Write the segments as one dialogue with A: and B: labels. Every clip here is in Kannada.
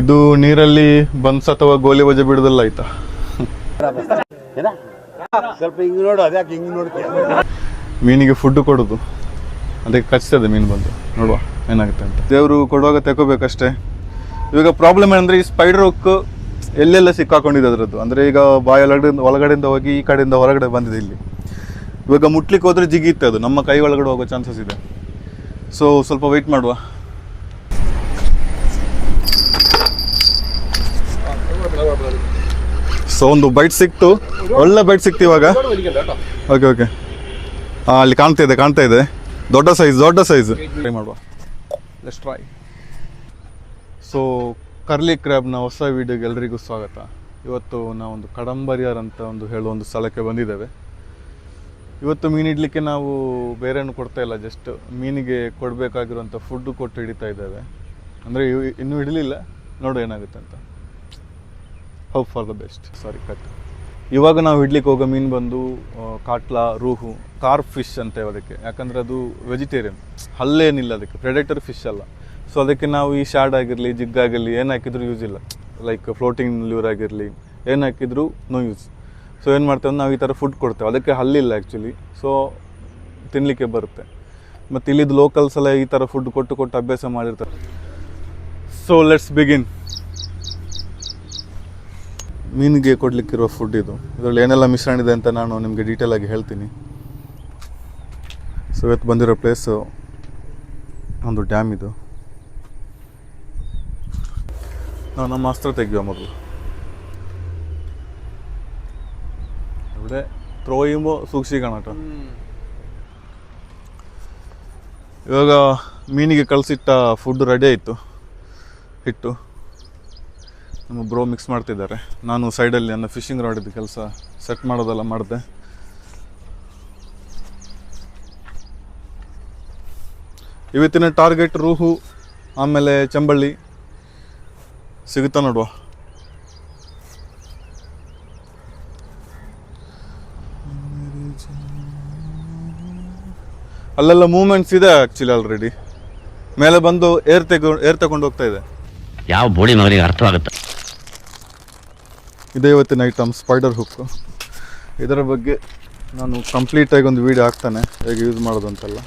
A: ಇದು ನೀರಲ್ಲಿ ಬನ್ಸ್ ಅಥವಾ ಗೋಲಿ ಬಜೆ ಬಿಡೋದಲ್ಲ ಆಯ್ತಾ?
B: ಸ್ವಲ್ಪ ಹಿಂಗ್ ನೋಡು ಅದ್ಯಾಕೆ ಹಿಂಗ್ ನೋಡ್ತೀಯ?
A: ಮೀನಿಗೆ ಫುಡ್ ಕೊಡೋದು. ಅದಕ್ಕೆ ಕಚ್ತದೆ ಮೀನು ಬಂದು. ನೋಡುವ ಏನಾಗುತ್ತೆ ಅಂತ. ದೇವರು ಕೊಡುವಾಗ ತಗೋಬೇಕಷ್ಟೇ ಇವಾಗ ಪ್ರಾಬ್ಲಮ್ ಏನಂದ್ರೆ ಈ ಸ್ಪೈಡರ್ ಹುಕ್ ಎಲ್ಲೆಲ್ಲ ಸಿಕ್ಕಾಕೊಂಡಿದೆ ಅದರದ್ದು. ಅಂದ್ರೆ ಈಗ ಬಾಯಿ ಒಳಗಡೆ ಒಳಗಡೆಯಿಂದ ಹೋಗಿ ಈ ಕಡೆಯಿಂದ ಹೊರಗಡೆ ಬಂದಿದೆ ಇಲ್ಲಿ. ಇವಾಗ ಮುಟ್ಲಿಕ್ಕೆ ಹೋದ್ರೆ ಜಿಗಿತ್ತೆ ಅದು. ನಮ್ಮ ಕೈ ಒಳಗಡೆ ಹೋಗೋ ಚಾನ್ಸಸ್ ಇದೆ. ಸೊ ಸ್ವಲ್ಪ ವೆಯ್ಟ್ ಮಾಡುವ. ಸೊ ಒಂದು ಬೈಟ್ ಸಿಕ್ತು. ಒಳ್ಳೆ ಬೈಟ್ ಸಿಕ್ತು ಇವಾಗ. ಓಕೆ ಓಕೆ ಹಾಂ ಅಲ್ಲಿ ಕಾಣ್ತಾ ಇದೆ ಕಾಣ್ತಾ ಇದೆ. ದೊಡ್ಡ ಸೈಜ್ ದೊಡ್ಡ ಸೈಜ್ ಟ್ರೈ ಮಾಡುವ. ಲೆಟ್ಸ್ ಟ್ರೈ ಸೊ ಕರ್ಲಿ ಕ್ರ್ಯಾಬ್ನ ಹೊಸ ವೀಡಿಯೋಗೆ ಎಲ್ರಿಗೂ ಸ್ವಾಗತ. ಇವತ್ತು ನಾವೊಂದು ಕಡಂಬರಿಯರ್ ಅಂತ ಒಂದು ಹೇಳುವ ಒಂದು ಸ್ಥಳಕ್ಕೆ ಬಂದಿದ್ದೇವೆ. ಇವತ್ತು ಮೀನು ಇಡಲಿಕ್ಕೆ ನಾವು ಬೇರೆ ಏನು ಕೊಡ್ತಾ ಇಲ್ಲ ಜಸ್ಟ್ ಮೀನಿಗೆ ಕೊಡಬೇಕಾಗಿರುವಂಥ ಫುಡ್ಡು ಕೊಟ್ಟು ಹಿಡಿತಾ ಇದ್ದೇವೆ. ಅಂದರೆ ಇನ್ನೂ ಹಿಡಲಿಲ್ಲ, ನೋಡು ಏನಾಗುತ್ತೆ ಅಂತ. Hope for the best sorry cut ಇವಾಗ ನಾವು ಇಡ್ಲಿಕ್ಕೆ ಹೋಗೋ ಮೀನು ಬಂದು ಕಾಟ್ಲಾ, ರೂಹು ಕಾರ್ಪ್ ಫಿಶ್ ಅಂತ ಅದಕ್ಕೆ. ಯಾಕಂದರೆ ಅದು ವೆಜಿಟೇರಿಯನ್ ಹಲ್ಲೇನಿಲ್ಲ ಅದಕ್ಕೆ. ಪ್ರೆಡೆಟರ್ ಫಿಶ್ ಅಲ್ಲ. ಸೊ ಅದಕ್ಕೆ ನಾವು ಈ ಶಾಡ್ ಆಗಿರಲಿ, ಜಿಗ್ ಆಗಿರಲಿ, ಏನು ಹಾಕಿದ್ರು ಯೂಸ್ ಇಲ್ಲ. ಲೈಕ್ ಫ್ಲೋಟಿಂಗ್ ಲ್ಯೂರ್ ಆಗಿರಲಿ, ಏನು ಹಾಕಿದ್ರು ನೋ ಯೂಸ್ ಸೊ ಏನು ಮಾಡ್ತೇವೆ ನಾವು ಈ ಥರ ಫುಡ್ ಕೊಡ್ತೇವೆ. ಅದಕ್ಕೆ ಹಲ್ಲಿಲ್ಲ ಆ್ಯಕ್ಚುಲಿ ಸೊ ತಿನ್ನಲಿಕ್ಕೆ ಬರುತ್ತೆ. ಮತ್ತು ಇಲ್ಲಿದ್ದು ಲೋಕಲ್ಸ್ ಎಲ್ಲ ಈ ಥರ ಫುಡ್ ಕೊಟ್ಟು ಕೊಟ್ಟು ಅಭ್ಯಾಸ ಮಾಡಿರ್ತಾರೆ. ಸೊ ಲೆಟ್ಸ್ ಬಿಗಿನ್ ಮೀನಿಗೆ ಕೊಡಲಿಕ್ಕಿರುವ ಫುಡ್ ಇದು ಇದರಲ್ಲಿ ಏನೆಲ್ಲ ಮಿಶ್ರಣ ಇದೆ ಅಂತ ನಾನು ನಿಮಗೆ ಡೀಟೇಲ್ ಆಗಿ ಹೇಳ್ತೀನಿ ಸೊ ಇವತ್ತು ಬಂದಿರೋ ಪ್ಲೇಸು ಒಂದು ಡ್ಯಾಮ್ ಇದು ನಾವು ನಮ್ಮ ಅಸ್ತ್ರ ತೆಗೆಯುವ ಮೊದಲು ഇവിടെ ത്രോ ചെയ്യുമ്പോൾ സൂക്ഷിക്കണം കേട്ടോ ಇವಾಗ ಮೀನಿಗೆ ಕಳಿಸಿಟ್ಟ ಫುಡ್ ರೆಡಿ ಆಯಿತು ಹಿಟ್ಟು ನಮ್ಮ ಬ್ರೋ ಮಿಕ್ಸ್ ಮಾಡ್ತಿದ್ದಾರೆ. ನಾನು ಸೈಡಲ್ಲಿ ನನ್ನ ಫಿಶಿಂಗ್ ರಾಡಿದ್ದು ಕೆಲಸ ಸೆಟ್ ಮಾಡೋದೆಲ್ಲ ಮಾಡಿದೆ. ಇವತ್ತಿನ ಟಾರ್ಗೆಟ್ ರೂಹು, ಆಮೇಲೆ ಚಂಬಳ್ಳಿ ಸಿಗುತ್ತಾ ನೋಡುವ? ಅಲ್ಲೆಲ್ಲ ಮೂಮೆಂಟ್ಸ್ ಇದೆ ಆ್ಯಕ್ಚುಲಿ ಆಲ್ರೆಡಿ ಮೇಲೆ ಬಂದು ಏರ್ ತೆಗೊಂಡು ಏರ್ ತಗೊಂಡು ಹೋಗ್ತಾ ಇದೆ.
C: ಯಾವ ಬೋಡಿ ಮಗನಿಗೆ ಅರ್ಥವಾಗುತ್ತೆ?
A: ಇದೇ ಇವತ್ತಿನ ಐಟಮ್ ಸ್ಪೈಡರ್ ಹುಕ್ಕು ಇದರ ಬಗ್ಗೆ ನಾನು ಕಂಪ್ಲೀಟಾಗಿ ಒಂದು ವೀಡಿಯೋ ಹಾಕ್ತಾನೆ. ಹೇಗೆ ಯೂಸ್ ಮಾಡೋದು ಅಂತೆಲ್ಲ.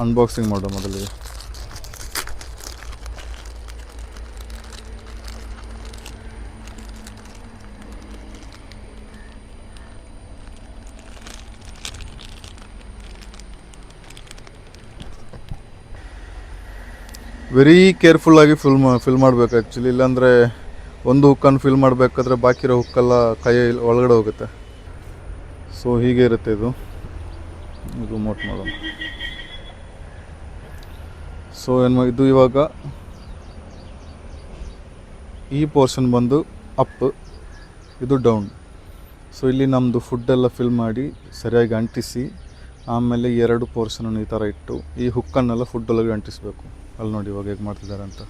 A: ಅನ್ಬಾಕ್ಸಿಂಗ್ ಮಾಡೋ ಮೊದಲಿಗೆ. ವೆರಿ ಕೇರ್ಫುಲ್ಲಾಗಿ ಫಿಲ್ ಮಾ ಫಿಲ್ ಮಾಡಬೇಕು ಆ್ಯಕ್ಚುಲಿ ಇಲ್ಲಾಂದರೆ ಒಂದು ಹುಕ್ಕನ್ನು ಫಿಲ್ ಮಾಡಬೇಕಾದ್ರೆ ಬಾಕಿ ಇರೋ ಹುಕ್ಕೆಲ್ಲ ಕೈ ಒಳಗಡೆ ಹೋಗುತ್ತೆ. ಸೊ ಹೀಗೆ ಇರುತ್ತೆ ಇದು. ಇದು ಮೋಟ್ ಮಾಡೋಣ. ಸೊ ಏನು ಇದು ಇವಾಗ ಈ ಪೋರ್ಷನ್ ಬಂದು ಅಪ್ ಇದು ಡೌನ್ ಸೊ ಇಲ್ಲಿ ನಮ್ಮದು ಫುಡ್ಡೆಲ್ಲ ಫಿಲ್ ಮಾಡಿ ಸರಿಯಾಗಿ ಅಂಟಿಸಿ, ಆಮೇಲೆ ಎರಡು ಪೋರ್ಷನನ್ನು ಈ ಥರ ಇಟ್ಟು ಈ ಹುಕ್ಕನ್ನೆಲ್ಲ ಫುಡ್ ಅಂಟಿಸಬೇಕು. ಅಲ್ಲಿ ನೋಡಿ ಇವಾಗ ಹೇಗೆ ಮಾಡ್ತಿದ್ದಾರೆ ಅಂತ.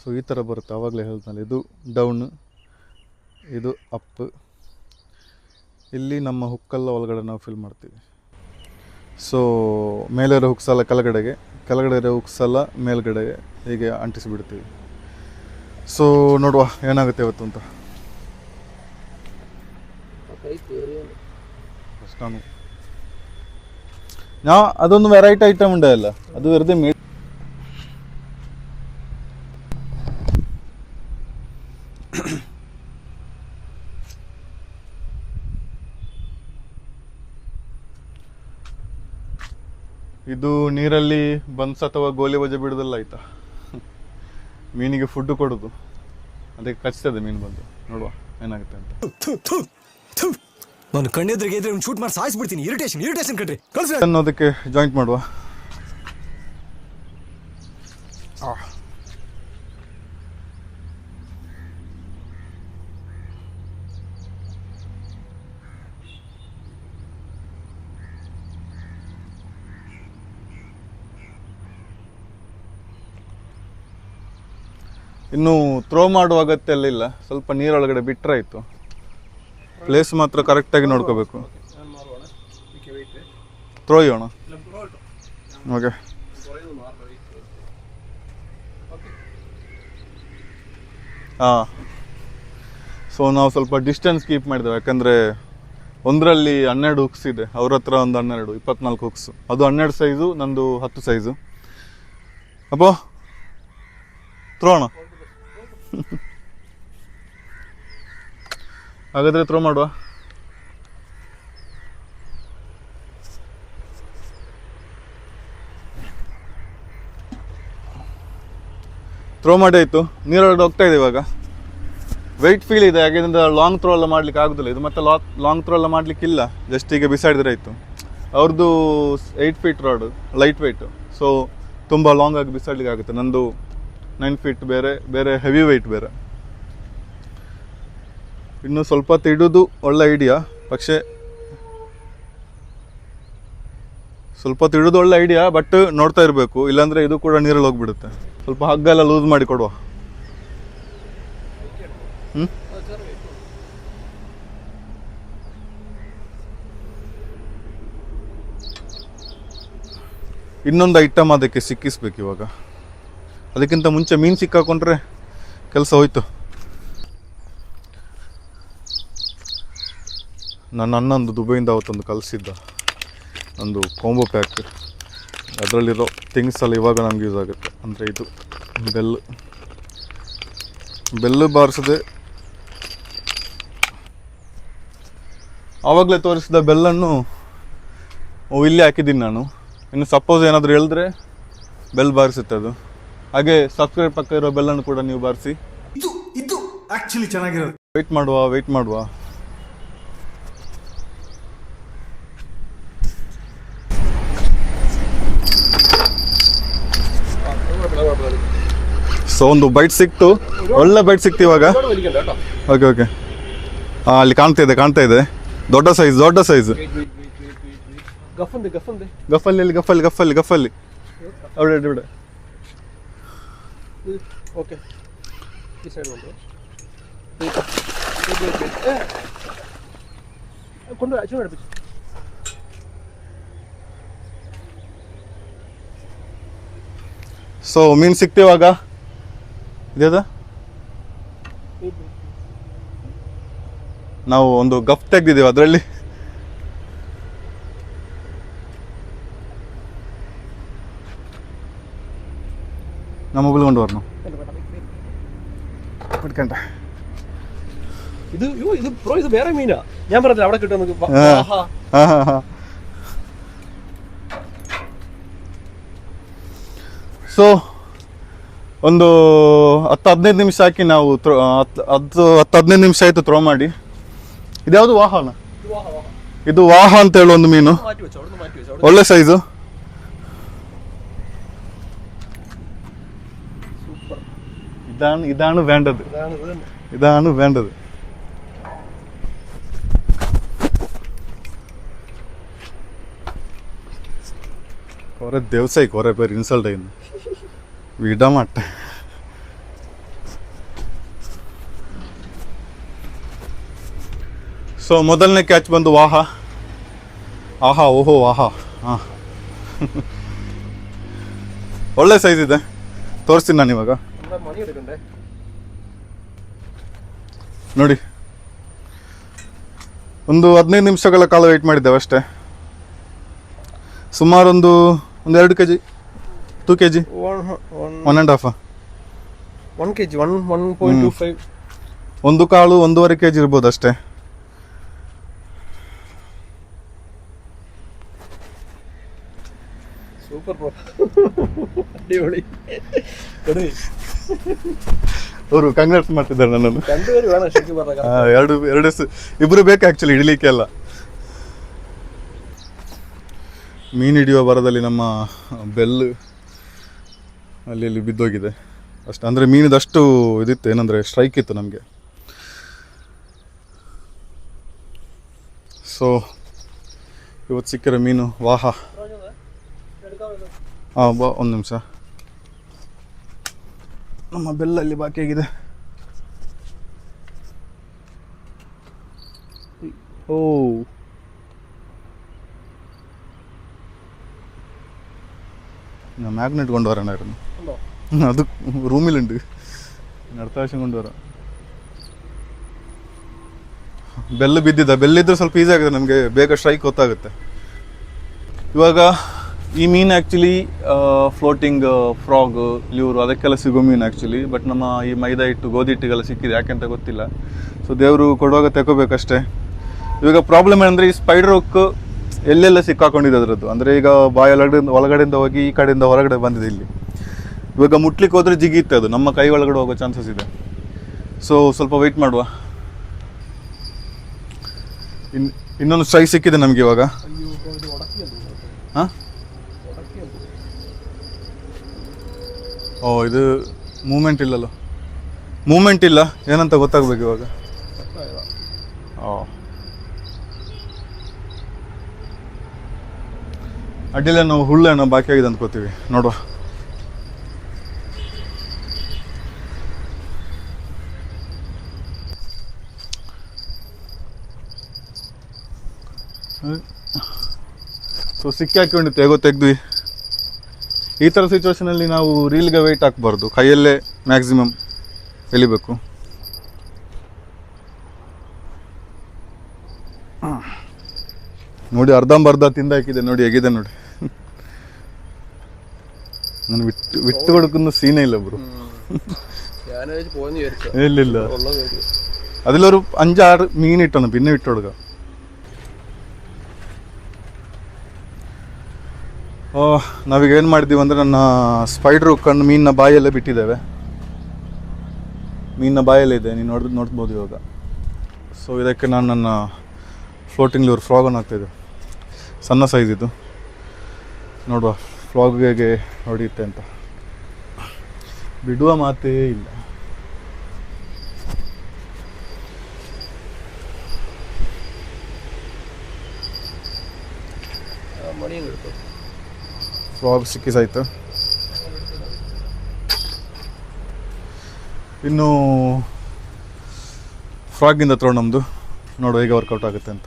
A: ಸೊ ಈ ಥರ ಬರುತ್ತೆ. ಆವಾಗಲೇ ಹೇಳ್ತಾನೆ ಇದು ಡೌನ್ ಇದು ಅಪ್ ಇಲ್ಲಿ ನಮ್ಮ ಹುಕ್ಕಲ್ಲ ಒಳಗಡೆ ನಾವು ಫಿಲ್ ಮಾಡ್ತೀವಿ. ಸೊ ಮೇಲೆ ಹುಕ್ಸಲ್ಲ ಕೆಳಗಡೆಗೆ. ಕೆಳಗಡೆ ಇರೋ ಮೇಲ್ಗಡೆ ಹೀಗೆ ಅಂಟಿಸಿಬಿಡ್ತೀವಿ. ಸೊ ನೋಡುವ ಏನಾಗುತ್ತೆ ಇವತ್ತು ಅಂತ? ಅದೊಂದು ವೆರೈಟಿ ಐಟಮ್ ಅಲ್ಲ ಅದು ವೆರದೇ ಮೀಟ್ ಇದು ನೀರಲ್ಲಿ ಬನ್ಸ್ ಅಥವಾ ಗೋಲಿ ಬಜೆ ಬಿಡೋದಲ್ಲ ಆಯ್ತಾ? ಮೀನಿಗೆ ಫುಡ್ ಕೊಡೋದು. ಅದಕ್ಕೆ ಕಚ್ತದೆ ಮೀನು ಬಂದು. ನೋಡುವ ಏನಾಗುತ್ತೆ ಅಂತ.
D: ನಾನು ಕಣ್ಣೆದ್ರಿಗೆ ಶೂಟ್ ಮಾಡಿ ಸಾಯಿಸ್ಬಿಡ್ತೀನಿ. ಇರಿಟೇಷನ್ ಇರಿಟೇಷನ್ ಕಣ್ರಿ. ಕಳ್ಸಿ
A: ಅನ್ನೋದಕ್ಕೆ ಜಾಯಿಂಟ್ ಮಾಡುವ. ಇನ್ನು ಥ್ರೋ ಮಾಡುವ ಅಗತ್ಯ ಎಲ್ಲ ಇಲ್ಲ ಸ್ವಲ್ಪ ನೀರೊಳಗಡೆ ಬಿಟ್ಟರೆ ಆಯಿತು. ಪ್ಲೇಸ್ ಮಾತ್ರ ಕರೆಕ್ಟಾಗಿ ನೋಡ್ಕೋಬೇಕು. ಥ್ರೋ ಮಾಡೋಣ ಓಕೆ ಹಾಂ. ಸೊ ನಾವು ಸ್ವಲ್ಪ ಡಿಸ್ಟೆನ್ಸ್ ಕೀಪ್ ಮಾಡಿದೆವು ಯಾಕಂದರೆ ಒಂದರಲ್ಲಿ ಹನ್ನೆರಡು ಹುಕ್ಸ್ ಇದೆ. ಅವ್ರ ಹತ್ರ ಒಂದು ಹನ್ನೆರಡು, ಇಪ್ಪತ್ನಾಲ್ಕು ಹುಕ್ಸು ಅದು ಹನ್ನೆರಡು ಸೈಜು ನಂದು ಹತ್ತು ಸೈಜು ಅಪ್ಪೋ ಥ್ರೋಣ ಹಾಗಾದರೆ ಥ್ರೋ ಮಾಡುವ. ಥ್ರೋ ಮಾಡಿ ಆಯಿತು ಹೋಗ್ತಾ ಇದೆ ಇವಾಗ. ವೆಯ್ಟ್ ಫೀಲ್ ಇದೆ. ಯಾಕೆಂದ್ರೆ ಲಾಂಗ್ ಥ್ರೋ ಎಲ್ಲ ಮಾಡ್ಲಿಕ್ಕೆ ಆಗೋದಿಲ್ಲ. ಇದು ಮತ್ತೆ ಲಾಂಗ್ ಥ್ರೋ ಎಲ್ಲ ಮಾಡ್ಲಿಕ್ಕಿಲ್ಲ. ಜಸ್ಟ್ ಈಗ ಬಿಸಾಡಿದ್ರೆ ಆಯಿತು. ಅವ್ರದ್ದು eight feet rod light weight so ತುಂಬ ಲಾಂಗ್ ಆಗಿ ಬಿಸಾಡ್ಲಿಕ್ಕೆ ಆಗುತ್ತೆ. ನಂದು ನೈನ್ ಫೀಟ್ ಬೇರೆ ಬೇರೆ ಹೆವಿ ವೆಯ್ಟ್ ಬೇರೆ. ಇನ್ನು ಸ್ವಲ್ಪ ತಿಡೋದು ಒಳ್ಳೆ ಐಡಿಯಾ ಪಕ್ಷೆ ಸ್ವಲ್ಪ ತಿಡೋದು ಒಳ್ಳೆ ಐಡಿಯಾ ಬಟ್ ನೋಡ್ತಾ ಇರಬೇಕು. ಇಲ್ಲಾಂದರೆ ಇದು ಕೂಡ ನೀರಲ್ಲಿ ಹೋಗ್ಬಿಡುತ್ತೆ. ಸ್ವಲ್ಪ ಹಗ್ಗ ಎಲ್ಲ ಲೂಸ್ ಮಾಡಿ ಕೊಡುವ. ಹ್ಞೂ ಇನ್ನೊಂದು ಐಟಮ್ ಅದಕ್ಕೆ ಸಿಕ್ಕಿಸ್ಬೇಕು ಇವಾಗ. ಅದಕ್ಕಿಂತ ಮುಂಚೆ ಮೀನು ಸಿಕ್ಕಾಕೊಂಡ್ರೆ ಕೆಲಸ ಹೋಯ್ತು. ನನ್ನ ಅಣ್ಣಂದು ದುಬೈಯಿಂದ ಅವತ್ತೊಂದು ಕಲಿಸಿದ್ದ ಒಂದು ಕೋಂಬೋ ಪ್ಯಾಕ್ ಅದರಲ್ಲಿರೋ ಥಿಂಗ್ಸ್ ಎಲ್ಲ ಇವಾಗ ನಮ್ಗೆ ಯೂಸ್ ಆಗುತ್ತೆ. ಅಂದರೆ ಇದು ಬೆಲ್. ಬೆಲ್ಲು ಬಾರಿಸದೆ ಆವಾಗಲೇ ತೋರಿಸಿದ ಬೆಲ್ಲನ್ನು ಇಲ್ಲಿ ಹಾಕಿದ್ದೀನಿ ನಾನು. ಇನ್ನು ಸಪೋಸ್ ಏನಾದರೂ ಹೇಳಿದ್ರೆ ಬೆಲ್ ಬಾರಿಸುತ್ತೆ ಅದು. ಹಾಗೆ ಸಬ್ಸ್ಕ್ರೈಬ್ ಪಕ್ಕ ಇರೋ ಬೆಲ್ಲನ್ನು ಕೂಡ ನೀವು ಬಾರಿಸಿ.
D: ಇದು ಇದು ಆಕ್ಚುಲಿ ಚೆನ್ನಾಗಿರೋದು.
A: ವೆಯ್ಟ್ ಮಾಡುವ ವೆಯ್ಟ್ ಮಾಡುವ. ಸೊ ಒಂದು ಬೈಟ್ ಸಿಕ್ತು. ಒಳ್ಳೆ ಬೈಟ್ ಸಿಕ್ತು ಇವಾಗ. ಓಕೆ ಓಕೆ ಹಾಂ ಅಲ್ಲಿ ಕಾಣ್ತಾ ಇದೆ ಕಾಣ್ತಾ ಇದೆ. ದೊಡ್ಡ ಸೈಜ್ ದೊಡ್ಡ ಸೈಜ್
B: ಗಫಲ್ಲಿ
A: ಗಫಲ್ಲಿ ಅಲ್ಲಿ ಗಫಲ್ಲಿ ಗಫಲ್ಲಿ ಗಫಲ್ಲಿ.
B: ಓಕೆ. ಈ ಸೈಡ್ ಒಂದು ಕೊಂಡು ಅಚ್ಚು ಮಾಡಬೇಕು
A: ಸೊ ಮೀನು ಸಿಕ್ತಿವಾಗ ಇದೇದ ನಾವು ಒಂದು ಗಫ್ ತೆಗ್ದಿದ್ದೀವಿ ಅದರಲ್ಲಿ. ನಮ್ಮ ಬಿಲ್ಕೊಂಡು ಬರ್ನು ಬಿಟ್ಕೊಂಡ
B: ഇത് അയ്യോ ഇത് ബ്രോ ഇത് വേറെ മീനാ ഞാൻ പറഞ്ഞില്ല അവിടെ കിട്ടും നമുക്ക് വ-
A: ആ.
B: ആഹാ.
A: ಹಾಂ ಹಾಂ ಹಾಂ ಸೊ ಒಂದು ಹತ್ತು ಹದಿನೈದು ನಿಮಿಷ ಹಾಕಿ ನಾವು ಥ್ರೋ ಹತ್ತು ಹತ್ತು ಹತ್ತು ಹದಿನೈದು ನಿಮಿಷ ಆಯಿತು ಥ್ರೋ ಮಾಡಿ ಇದ್ಯಾವುದು ವಾಹನ
B: ഇത് വാ, വാ.
A: ಇದು ವಾಹ ಅಂತ ಹೇಳೋ ಒಂದು ಮೀನು
B: മാറ്റി വെച്ചോ അവിടെ മാറ്റി വെച്ചോ അവിടെ
A: ಒಳ್ಳೆ ಸೈಜು ഇതാണ് ഇതാണ് വേണ്ടത്
B: ഇതാണ് ഇത് തന്നെ.
A: ഇതാണ് വേണ്ടത് കുറെ ദിവസമായി കുറെ പേര് ഇൻസൾട്ട് ചെയ്യുന്നു വിടമാട്ടെ ಸೊ ಮೊದಲನೇ ಕ್ಯಾಚ್ ಬಂದು ವಾಹ ಆಹಾ ಓಹೋ ಆಹಾ ಹಾಂ ಒಳ್ಳೆ ಸೈಜ್ ಇದೆ ತೋರಿಸ್ತೀನಿ ನಾನು ಇವಾಗ
B: നമ്മുടെ മണി എടുക്കണ്ടേ
A: ನೋಡಿ. ಒಂದು ಹದಿನೈದು ನಿಮಿಷಗಳ ಕಾಲ ವೆಯ್ಟ್ ಮಾಡಿದ್ದೇವೆ ಅಷ್ಟೇ. ಸುಮಾರೊಂದು ಒಂದು ಎರಡು K G two
B: K G
A: one and half
B: one K G one one point two five
A: ಒಂದು ಕಾಳು ಒಂದೂವರೆ ಕೆ ಜಿ ಇರ್ಬೋದು ಅಷ್ಟೇ.
B: ಸೂಪರ್
A: ಅವರು ಕಂಗ್ರಾಟ್ಸ್ ಮಾಡ್ತಿದ್ದಾರೆ ನನ್ನನ್ನು. ಎರಡು ಎರಡು ಇಬ್ಬರು ಬೇಕು ಆ್ಯಕ್ಚುಲಿ ಹಿಡಿಲಿಕ್ಕೆ ಎಲ್ಲ. ಮೀನು ಹಿಡಿಯುವ ಬರದಲ್ಲಿ ನಮ್ಮ ಬೆಲ್ ಅಲ್ಲಿ ಇಲ್ಲಿ ಬಿದ್ದೋಗಿದೆ. ಅಷ್ಟು ಅಂದರೆ ಮೀನಿದಷ್ಟು ಇದಿತ್ತು ಏನಂದರೆ ಸ್ಟ್ರೈಕ್ ಇತ್ತು ನಮಗೆ. ಸೊ ಇವತ್ತು ಸಿಕ್ಕಿರೋ ಮೀನು ವಾಹ. ಹಾಂ ಬಾ ಒಂದು ನಿಮಿಷ. ನಮ್ಮ ಬೆಲ್ಲಲ್ಲಿ ಬಾಕಿ ಆಗಿದೆ ഓ ഞാൻ മാഗ്നറ്റ് കൊണ്ടുവരാനായിരുന്നു
B: ഉണ്ടോ
A: അത് റൂമിലുണ്ട് ഇനി അടുത്ത പ്രാവശ്യം കൊണ്ടുവരാം ಬೆಲ್ಲ ಬಿದ್ದಿದ್ದ ಬೆಲ್ಲಿದ್ರೆ ಸ್ವಲ್ಪ ಈಸಿ ಆಗುತ್ತೆ ನಮಗೆ ಬೇಗ ಸ್ಟ್ರೈಕ್ ಗೊತ್ತಾಗುತ್ತೆ ಇವಾಗ ಈ ಮೀನು ಆ್ಯಕ್ಚುಲಿ ಫ್ಲೋಟಿಂಗ್ ಫ್ರಾಗ್ ಇವರು ಅದಕ್ಕೆಲ್ಲ ಸಿಗೋ ಮೀನು ಆ್ಯಕ್ಚುಲಿ ಬಟ್ ನಮ್ಮ ಈ ಮೈದಾ ಹಿಟ್ಟು ಗೋಧಿ ಹಿಟ್ಟಿಗೆಲ್ಲ ಸಿಕ್ಕಿದೆ ಯಾಕೆಂತ ಗೊತ್ತಿಲ್ಲ. ಸೊ ದೇವರು ಕೊಡುವಾಗ ತಗೋಬೇಕಷ್ಟೇ ಇವಾಗ ಪ್ರಾಬ್ಲಮ್ ಏನಂದರೆ ಈ ಸ್ಪೈಡರ್ ಹುಕ್ ಎಲ್ಲೆಲ್ಲ ಸಿಕ್ಕಾಕೊಂಡಿದೆ ಅದರದ್ದು. ಅಂದರೆ ಈಗ ಬಾಯಿ ಒಳಗಡೆ ಒಳಗಡೆಯಿಂದ ಹೋಗಿ ಈ ಕಡೆಯಿಂದ ಹೊರಗಡೆ ಬಂದಿದೆ ಇಲ್ಲಿ. ಇವಾಗ ಮುಟ್ಲಿಕ್ಕೆ ಹೋದರೆ ಜಿಗಿತ್ತೆ ಅದು. ನಮ್ಮ ಕೈ ಒಳಗಡೆ ಹೋಗೋ ಚಾನ್ಸಸ್ ಇದೆ. ಸೊ ಸ್ವಲ್ಪ ವೆಯ್ಟ್ ಮಾಡುವ. ಇನ್ ಇನ್ನೊಂದು ಸ್ಟ್ರೈ ಸಿಕ್ಕಿದೆ ನಮಗೆ ಇವಾಗ. ಹಾಂ? ಓ, ಇದು ಮೂಮೆಂಟ್ ಇಲ್ಲಲ್ಲ? ಮೂಮೆಂಟ್ ಇಲ್ಲ? ಏನಂತ ಗೊತ್ತಾಗಬೇಕು ಇವಾಗ? ಓ. ಅಡ್ಡಿಲ್ಲ, ನಾವು ಹುಳ್ಳೆಣ್ಣು ಬಾಕಿ ಆಗಿದೆ ಅಂದ್ಕೋತೀವಿ ನೋಡುವ. ಸೊ ಸಿಕ್ಕಿ ತೆಗೋ ತೆಗ್ದ್ವಿ. ಈ ಥರ ಸಿಚುವೇಶನಲ್ಲಿ ನಾವು ರೀಲ್ಗೆ ವೆಯ್ಟ್ ಹಾಕ್ಬಾರ್ದು ಕೈಯಲ್ಲೇ ಮ್ಯಾಕ್ಸಿಮಮ್ ಎಳಿಬೇಕು ನೋಡಿ ಅರ್ಧಂಬರ್ಧ ತಿಂದ ಹಾಕಿದೆ ನೋಡಿ ಹೇಗಿದೆ ನೋಡಿ ನಾನು വിട്ട് വിട്ട് കൊടുക്കുന്ന സീനേ ഇല്ല ബ്രോ
B: ഞാൻ പോയെന്ന് വിചാരിച്ചു
A: ഇല്ലില്ല
B: ഉള്ളത് ഒരു
A: അതിലൊരു അഞ്ചാറ് മീൻ ഇട്ടാണ് പിന്നെ വിട്ട് ನಾವೀಗೇನು ಮಾಡಿದ್ದೀವಿ ಅಂದರೆ ನನ್ನ ಸ್ಪೈಡ್ರು ಕಣ್ಣು ಮೀನಿನ ಬಾಯಲ್ಲೇ ಬಿಟ್ಟಿದ್ದೇವೆ. ಮೀನಿನ ಬಾಯಲ್ಲಿದೆ ನೀನು ನೋಡಿದ್, ನೋಡ್ಬೋದು ಇವಾಗ. ಸೊ ಇದಕ್ಕೆ ನಾನು ನನ್ನ ಫ್ಲೋಟಿಂಗ್ ಲೂರ್ ಫ್ರಾಗನ್ನು ಹಾಕ್ತಿದ್ದೆ ಸಣ್ಣ ಸೈಜ್ ಇದು. ನೋಡುವ ಫ್ಲಾಗ್ ಹೇಗೆ ಹೊಡೆಯುತ್ತೆ ಅಂತ. ಬಿಡುವ ಮಾತೇ ಇಲ್ಲ. ಫ್ರಾಗ್ ಸಿಕ್ಕಿಸಾಯ್ತು ಇನ್ನು ಫ್ರಾಗಿಂದ ಹತ್ರ ನಮ್ಮದು ನೋಡು ಹೇಗೆ ವರ್ಕೌಟ್ ಆಗುತ್ತೆ ಅಂತ.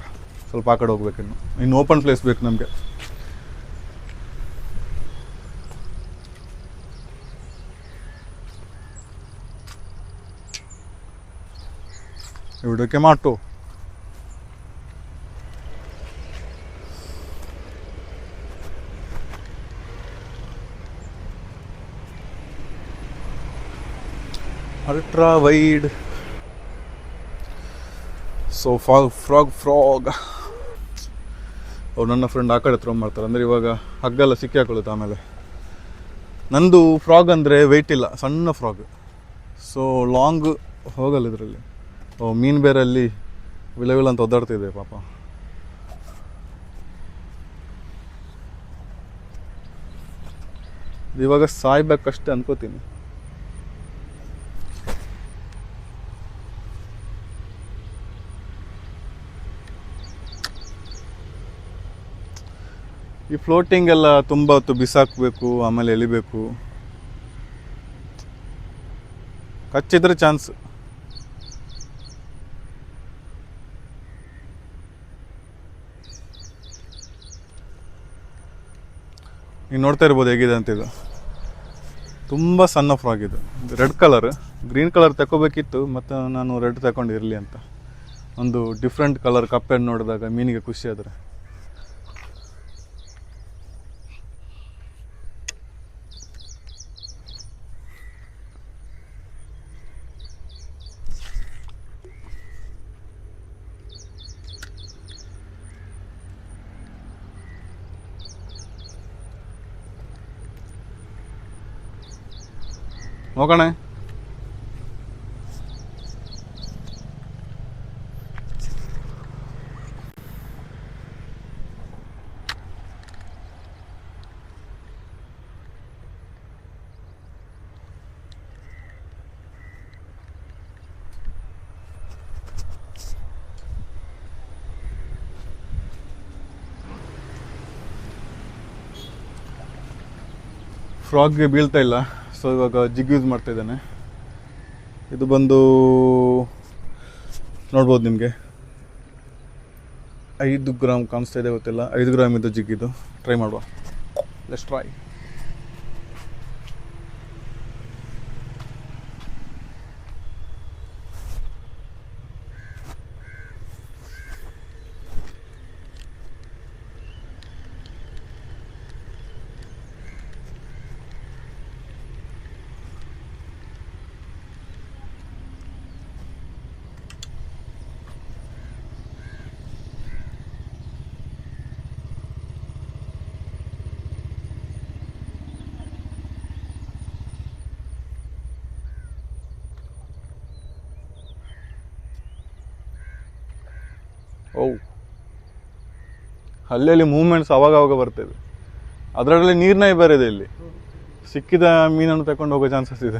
A: ಸ್ವಲ್ಪ ಆ ಕಡೆ ಹೋಗ್ಬೇಕು ಇನ್ನು. ಇನ್ನು ಓಪನ್ ಪ್ಲೇಸ್ ಬೇಕು ನಮಗೆ. ಇವಿಡೋಕೆ ಮಾಟು ultra wide so fog frog frog ಅವ್ರು ನನ್ನ ಫ್ರೆಂಡ್ ಆ ಕಡೆ ಥ್ರೋ ಮಾಡ್ತಾರೆ. ಅಂದರೆ ಇವಾಗ ಹಗ್ಗೆಲ್ಲ ಸಿಕ್ಕಿ ಹಾಕೊಳ್ಳುತ್ತೆ ಆಮೇಲೆ. ನಂದು ಫ್ರಾಗ್ ಅಂದರೆ ವೆಯ್ಟ್ ಇಲ್ಲ, ಸಣ್ಣ ಫ್ರಾಗ್ ಸೊ ಲಾಂಗ್ ಹೋಗಲ್ಲ ಇದರಲ್ಲಿ. ಓ, ಮೀನು ಬೇರಲ್ಲಿ ವಿಲ ಅಂತ ಒದ್ದಾಡ್ತಿದೆ ಪಾಪ. ಇವಾಗ ಸಾಯ್ಬೇಕಷ್ಟೇ ಅನ್ಕೋತೀನಿ. ಈ ಫ್ಲೋಟಿಂಗ್ ಎಲ್ಲ ತುಂಬ ಹೊತ್ತು ಬಿಸಾಕಬೇಕು, ಆಮೇಲೆ ಎಳಿಬೇಕು. ಕಚ್ಚಿದ್ರೆ ಚಾನ್ಸ್ ನೀವು ನೋಡ್ತಾ ಇರ್ಬೋದು ಹೇಗಿದೆ ಅಂತ ಇದು. ತುಂಬ ಸಣ್ಣ ಫ್ರಾಗ್ ಇದು. ರೆಡ್ ಕಲರ್ ಗ್ರೀನ್ ಕಲರ್ ತಗೋಬೇಕಿತ್ತು ಮತ್ತು ನಾನು ರೆಡ್ ತಗೊಂಡು ಇರಲಿ ಅಂತ. ಒಂದು ಡಿಫ್ರೆಂಟ್ ಕಲರ್ ಕಪ್ಪೆ ನೋಡಿದಾಗ ಮೀನಿಗೆ ಖುಷಿ ಆದರೆ. നോക്കണേ ಫ್ರಾಗ್ಗೆ ಬೀಳ್ತಾ ಇಲ್ಲ ಸೊ ಇವಾಗ ಜಿಗ್ ಯೂಸ್ ಮಾಡ್ತಾ ಇದ್ದಾನೆ. ಇದು ಬಂದು ನೋಡ್ಬೋದು ನಿಮಗೆ. ಐದು ಗ್ರಾಮ್ ಕಾಣಿಸ್ತಾ ಇದೆ ಗೊತ್ತಿಲ್ಲ. ಐದು ಗ್ರಾಮ್ ಇದು ಜಿಗ್ಗಿದು ಟ್ರೈ ಮಾಡುವ. ಲೆಸ್ ಟ್ರೈ ಓ. ಅಲ್ಲಲ್ಲಿ ಮೂಮೆಂಟ್ಸ್ ಅವಾಗ ಅವಾಗ ಬರ್ತದೆ. ಅದರಲ್ಲಿ ನೀರ್ನಾಯಿ ಇದೆ ಇಲ್ಲಿ. ಸಿಕ್ಕಿದ ಮೀನನ್ನು ತಗೊಂಡು ಹೋಗೋ ಚಾನ್ಸಸ್ ಇದೆ.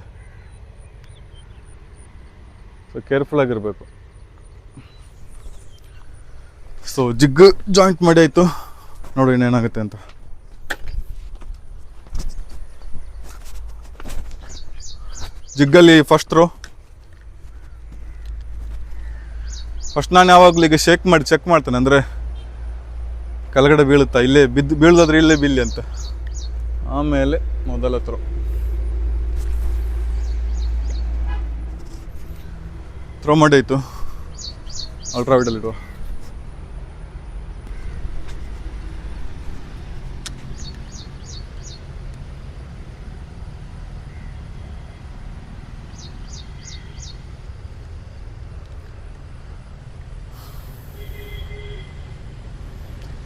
A: ಸೊ ಕೇರ್ಫುಲ್ ಆಗಿರಬೇಕು. ಸೊ ಜಿಗ್ ಜಾಯಿಂಟ್ ಮಾಡಿ ಆಯಿತು. ನೋಡಿ ಇನ್ನೇನಾಗುತ್ತೆ ಅಂತ. ಜಿಗ್ಗಲ್ಲಿ ಫಸ್ಟ್ ರೋ ಫಸ್ಟ್ ನಾನು ಯಾವಾಗಲೂ ಈಗ ಶೇಕ್ ಮಾಡಿ ಚೆಕ್ ಮಾಡ್ತೇನೆ, ಅಂದರೆ ಕೆಳಗಡೆ ಬೀಳುತ್ತಾ, ಇಲ್ಲೇ ಬಿದ್ದು, ಬೀಳೋದಾದ್ರೆ ಇಲ್ಲೇ ಬಿಲ್ಲಿ ಅಂತ. ಆಮೇಲೆ ಮೊದಲ ಥ್ರೋ ಮಾಡಿ ಆಯಿತು ಅಲ್ಟ್ರಾ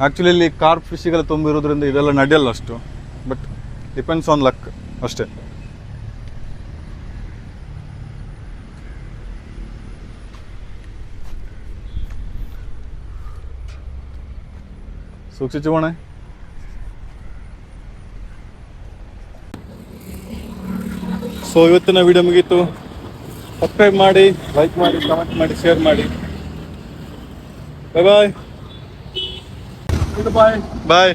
A: ಆ್ಯಕ್ಚುಲಿ ಇಲ್ಲಿ ಕಾರ್ಪ್ ಫಿಶಿಗೆಲ್ಲ ತುಂಬಿರೋದ್ರಿಂದ ಇದೆಲ್ಲ ನಡೆಯಲ್ಲ ಅಷ್ಟು ಬಟ್ ಡಿಪೆಂಡ್ಸ್ ಆನ್ ಲಕ್ ಅಷ್ಟೇ. ಹೋಣ ಸೊ ಇವತ್ತಿನ ವಿಡಿಯೋ ಮುಗೀತು. ಸಬ್ಸ್ಕ್ರೈಬ್ ಮಾಡಿ ಲೈಕ್ ಮಾಡಿ ಕಮೆಂಟ್ ಮಾಡಿ ಶೇರ್ ಮಾಡಿ. ಬಾಯ್ ಬಾಯ್
B: ಬಾಯ್
A: ಬಾಯ್